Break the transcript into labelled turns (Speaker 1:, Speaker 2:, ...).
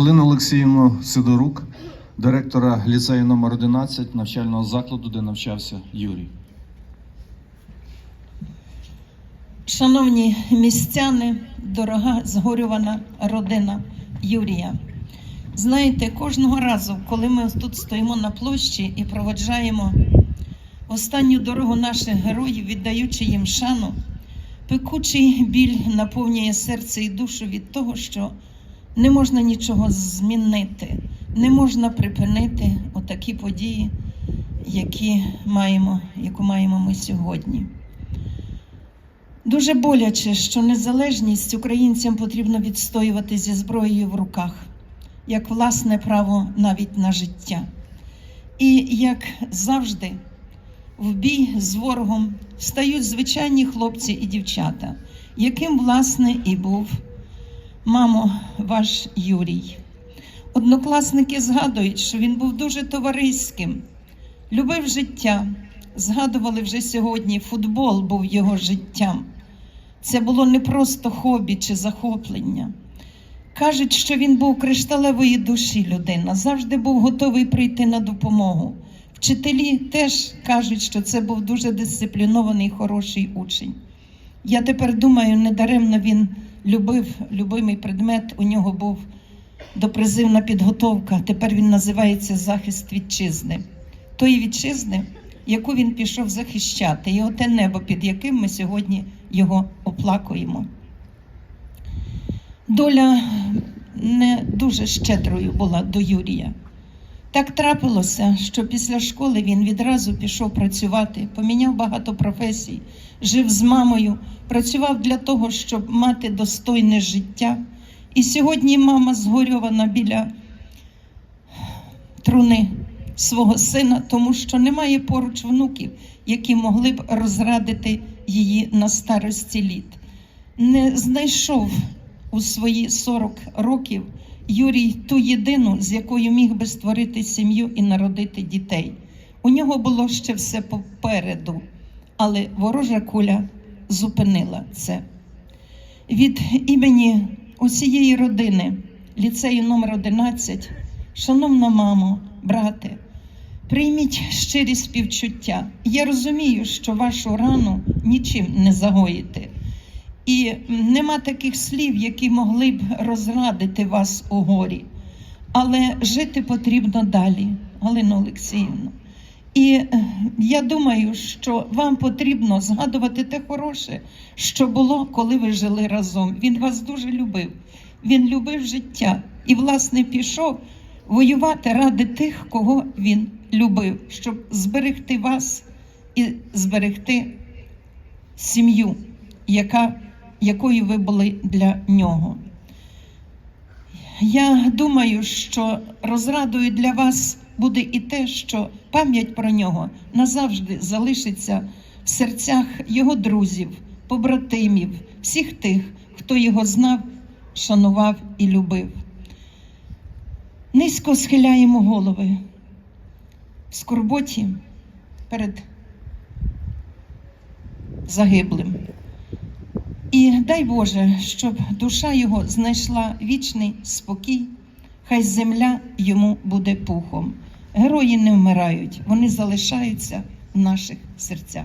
Speaker 1: Галину Олексіївну Сидорук, директора ліцею номер 11 навчального закладу, де навчався Юрій.
Speaker 2: Шановні містяни, дорога згорювана родина Юрія. Знаєте, кожного разу, коли ми тут стоїмо на площі і проводжаємо останню дорогу наших героїв, віддаючи їм шану, пекучий біль наповнює серце і душу від того, що не можна нічого змінити, не можна припинити отакі події, які маємо, яку маємо ми сьогодні. Дуже боляче, що незалежність українцям потрібно відстоювати зі зброєю в руках, як власне право навіть на життя. І як завжди, в бій з ворогом стають звичайні хлопці і дівчата, яким, власне, і був мамо ваш Юрій. Однокласники згадують, що він був дуже товариським, любив життя. Згадували вже сьогодні, футбол був його життям. Це було не просто хобі чи захоплення. Кажуть, що він був кришталевої душі людина, завжди був готовий прийти на допомогу. Вчителі теж кажуть, що це був дуже дисциплінований, хороший учень. Я тепер думаю, недаремно він любив любимий предмет. У нього був допризивна підготовка. Тепер він називається захист вітчизни. Тої вітчизни, яку він пішов захищати, і оте небо, під яким ми сьогодні його оплакуємо. Доля не дуже щедрою була до Юрія. Так трапилося, що після школи він відразу пішов працювати, поміняв багато професій, жив з мамою, працював для того, щоб мати достойне життя. І сьогодні мама згорьована біля труни свого сина, тому що немає поруч внуків, які могли б розрадити її на старості літ. Не знайшов у свої 40 років Юрій ту єдину, з якою міг би створити сім'ю і народити дітей. У нього було ще все попереду, але ворожа куля зупинила це. Від імені усієї родини, ліцею номер 11 шановна мамо, брате, прийміть щирі співчуття. Я розумію, що вашу рану нічим не загоїте. І нема таких слів, які могли б розрадити вас у горі. Але жити потрібно далі, Галина Олексіївна. І е, я думаю, що вам потрібно згадувати те хороше, що було, коли ви жили разом. Він вас дуже любив. Він любив життя і, власне, пішов воювати ради тих, кого він любив, щоб зберегти вас і зберегти сім'ю, яка, якою ви були для нього. Я думаю, що розрадою для вас буде і те, що пам'ять про нього назавжди залишиться в серцях його друзів, побратимів, всіх тих, хто його знав, шанував і любив. Низько схиляємо голови в скорботі перед загиблим. І дай Боже, щоб душа його знайшла вічний спокій, хай земля йому буде пухом. Герої не вмирають, вони залишаються в наших серцях.